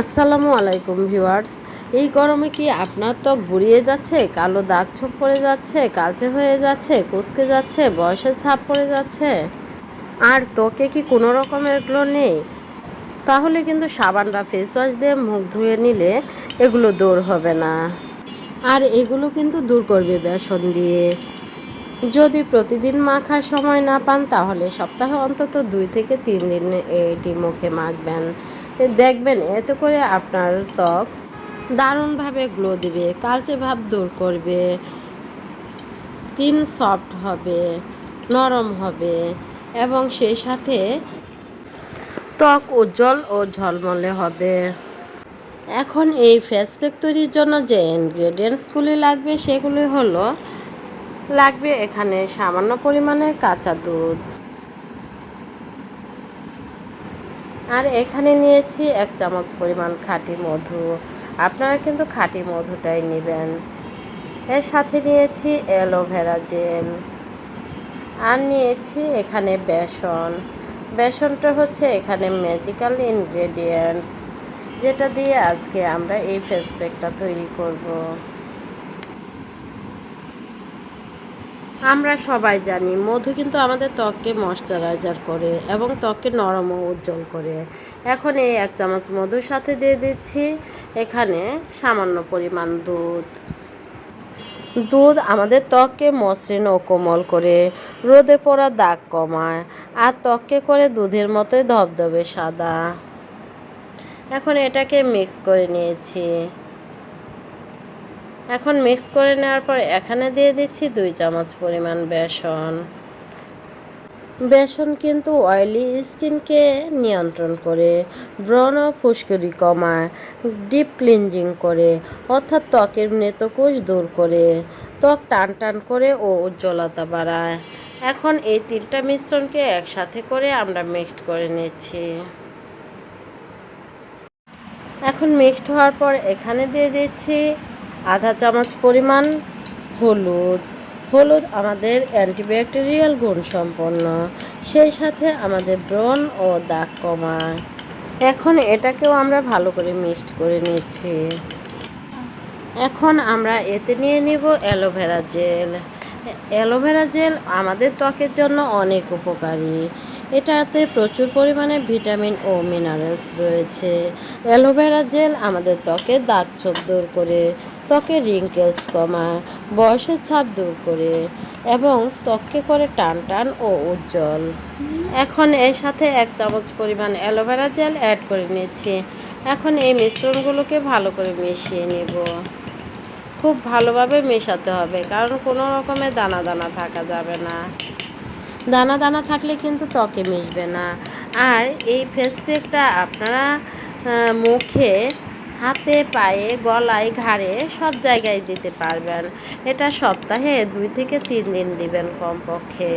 আসসালামু আলাইকুম ভিউয়ার্স। এই গরমে কি আপনার ত্বক বুড়িয়ে যাচ্ছে, কালো দাগ ছোপ পড়ে যাচ্ছে, কালচে হয়ে যাচ্ছে, কুচকে যাচ্ছে, বয়সের ছাপ পড়ে যাচ্ছে? আর ত্বকে কি কোনো রকমের গ্লো নেই? তাহলে কিন্তু সাবান বা ফেস ওয়াশ দিয়ে মুখ ধুয়ে নিলে এগুলো দূর হবে না। আর এগুলো কিন্তু দূর করবে বেসন দিয়ে। যদি প্রতিদিন মাখার সময় না পান, তাহলে সপ্তাহে অন্তত দুই থেকে তিন দিন এটি মুখে মাখবেন। দেখবেন, এতে করে আপনার ত্বক দারুণভাবে গ্লো দেবে, কালচে ভাব দূর করবে স্কিন সফট হবে, নরম হবে, এবং সেই সাথে ত্বক উজ্জ্বল ও ঝলমলে হবে। এখন এই ফেস প্যাক তৈরির জন্য যে ইনগ্রেডিয়েন্টসগুলি লাগবে, সেগুলি হলো, লাগবে এখানে সামান্য পরিমাণে কাঁচা দুধ আর এখানে নিয়েছি এক চামচ পরিমাণ খাঁটি মধু। আপনারা কিন্তু খাঁটি মধুটাই নেবেন। এর সাথে নিয়েছি অ্যালোভেরা জেল। আর নিয়েছি এখানে বেসন। বেসনটা হচ্ছে এখানে ম্যাজিক্যাল ইনগ্রেডিয়েন্টস যেটা দিয়ে আজকে আমরা এই ফেস প্যাকটা তৈরি করব। আমরা সবাই জানি, মধু কিন্তু আমাদের ত্বককে ময়শ্চারাইজার করে এবং ত্বককে নরম ও উজ্জ্বল করে। এখন এই এক চামচ মধুর সাথে দিয়ে দিচ্ছি, এখানে সামান্য পরিমাণ দুধ। দুধ আমাদের ত্বককে মসৃণ ও কোমল করে, রোদে পড়া দাগ কমায় আর ত্বককে করে দুধের মতোই ধবধবে সাদা। এখন এটাকে মিক্স করে নিয়েছি। এখন মিক্স করে নেওয়ার পর এখানে দিয়ে দিচ্ছি দুই চামচ পরিমাণ বেসন। বেসন কিন্তু অয়েলি স্কিনকে নিয়ন্ত্রণ করে, ব্রণ ও ফুসকুড়ি কমায় ডিপ ক্লিনজিং করে, অর্থাৎ ত্বকের মৃতকোষ দূর করে, ত্বক টান টান করে ও উজ্জ্বলতা বাড়ায়। এখন এই তিনটা মিশ্রণকে একসাথে করে আমরা মিক্সড করে নিচ্ছি। এখন মিক্সড হওয়ার পর এখানে দিয়ে দিচ্ছি আধা চামচ পরিমাণ হলুদ। হলুদ আমাদের অ্যান্টিব্যাকটেরিয়াল গুণ সম্পন্ন, সেই সাথে আমাদের ব্রণ ও দাগ কমায়। এখন এটাকেও আমরা ভালো করে মিক্সড করে নিচ্ছি। এখন আমরা এতে নিয়ে নিব অ্যালোভেরা জেল। অ্যালোভেরা জেল আমাদের ত্বকের জন্য অনেক উপকারী। এটাতে প্রচুর পরিমাণে ভিটামিন ও মিনারেলস রয়েছে। অ্যালোভেরা জেল আমাদের ত্বকের দাগ ছোপ দূর করে ত্বকের রিঙ্কেলস কমায়, বয়সের ছাপ দূর করে এবং ত্বককে করে টান টান ও উজ্জ্বল। এখন এর সাথে এক চামচ পরিমাণ অ্যালোভেরা জেল অ্যাড করে নিয়েছি এখন এই মিশ্রণগুলোকে ভালো করে মিশিয়ে নেব। খুব ভালোভাবে মেশাতে হবে, কারণ কোনো রকমের দানা দানা থাকা যাবে না। দানা দানা থাকলে কিন্তু ত্বকে মিশবে না। আর এই ফেস প্যাকটা আপনারা মুখে হাতে পায়ে গলায় ঘাড়ে সব জায়গায় দিতে পারবেন। এটা সপ্তাহে দুই থেকে তিন দিন দিবেন কমপক্ষে।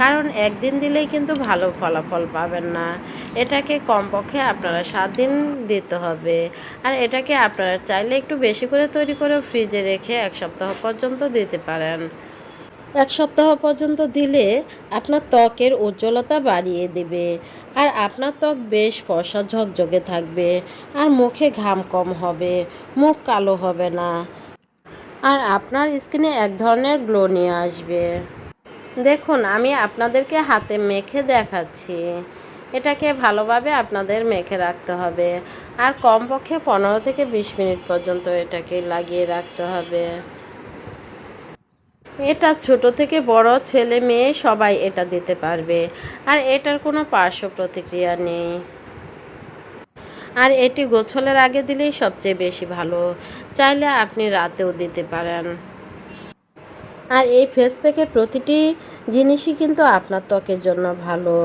কারণ একদিন দিলেই কিন্তু ভালো ফলাফল পাবেন না। এটাকে কমপক্ষে আপনারা সাত দিন দিতে হবে। আর এটাকে আপনারা চাইলে একটু বেশি করে তৈরি করে ফ্রিজে রেখে এক সপ্তাহ পর্যন্ত দিতে পারেন। এক সপ্তাহ পর্যন্ত দিলে আপনার ত্বকের উজ্জ্বলতা বাড়িয়ে দেবে। আর আপনার ত্বক বেশ ফসা ঝকঝকে থাকবে আর মুখে ঘাম কম হবে, মুখ কালো হবে না। আর আপনার স্কিনে এক ধরনের গ্লো নিয়ে আসবে। দেখুন, আমি আপনাদেরকে হাতে মেখে দেখাচ্ছি। এটাকে ভালোভাবে আপনাদের মেখে রাখতে হবে। আর কমপক্ষে পনেরো থেকে বিশ মিনিট পর্যন্ত এটাকে লাগিয়ে রাখতে হবে। এটা ছোট থেকে বড় ছেলে মেয়ে সবাই এটা দিতে পারবে। আর এটার কোনো পার্শ্ব প্রতিক্রিয়া নেই। আর এটি গোছলের আগে দিলেই সবচেয়ে বেশি ভালো। চাইলে আপনি রাতেও দিতে পারেন। আর এই ফেস প্যাকের প্রতিটি জিনিসই কিন্তু আপনার ত্বকের জন্য ভালো।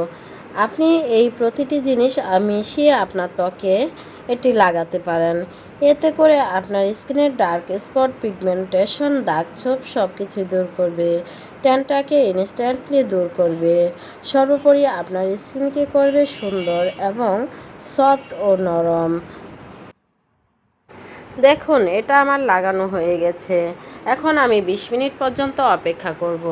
আপনি এই প্রতিটি জিনিস মিশিয়ে আপনার ত্বকে এটি লাগাতে পারেন। এতে করে আপনার স্কিনের ডার্ক স্পট, পিগমেন্টেশন, দাগ ছোপ সব কিছুই দূর করবে। ট্যানটাকে ইনস্ট্যান্টলি দূর করবে। সর্বোপরি আপনার স্কিনকে করবে সুন্দর এবং সফট ও নরম। দেখুন, এটা আমার লাগানো হয়ে গেছে। এখন আমি বিশ মিনিট পর্যন্ত অপেক্ষা করব।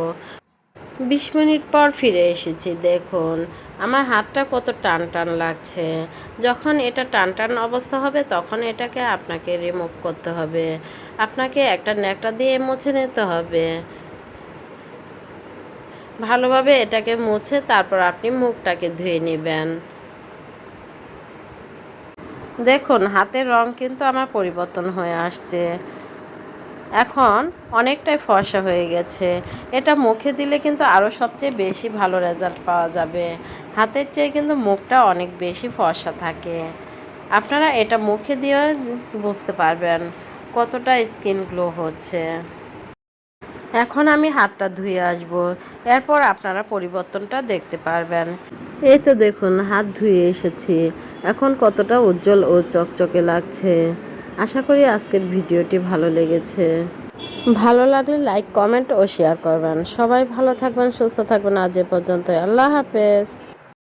বিশ মিনিট পর ফিরে এসেছি, দেখুন। আমার হাতটা কত টান টান লাগছে। যখন এটা টান টান অবস্থা হবে, তখন এটাকে আপনাকে রিমুভ করতে হবে। আপনাকে একটা ন্যাকটা দিয়ে মুছে নিতে হবে। ভালোভাবে এটাকে মুছে তারপর আপনি মুখটাকে ধুয়ে নেবেন। দেখুন, হাতের রং কিন্তু আমার পরিবর্তন হয়ে আসছে। এখন অনেকটাই ফর্সা হয়ে গেছে। এটা মুখে দিলে কিন্তু আরও সবচেয়ে বেশি ভালো রেজাল্ট পাওয়া যাবে। হাতের চেয়ে কিন্তু মুখটা অনেক বেশি ফর্সা থাকে। আপনারা এটা মুখে দিয়ে বুঝতে পারবেন কতটা স্কিন গ্লো হচ্ছে। এখন আমি হাতটা ধুয়ে আসব। এরপর আপনারা পরিবর্তনটা দেখতে পারবেন। এই তো দেখুন, হাত ধুয়ে এসেছি। এখন কতটা উজ্জ্বল ও চকচকে লাগছে। আশা করি আজকের ভিডিওটি ভালো লেগেছে। ভালো লাগলে লাইক কমেন্ট ও শেয়ার করবেন। সবাই ভালো থাকবেন, সুস্থ থাকবেন। আজ এ পর্যন্ত আল্লাহ হাফেজ।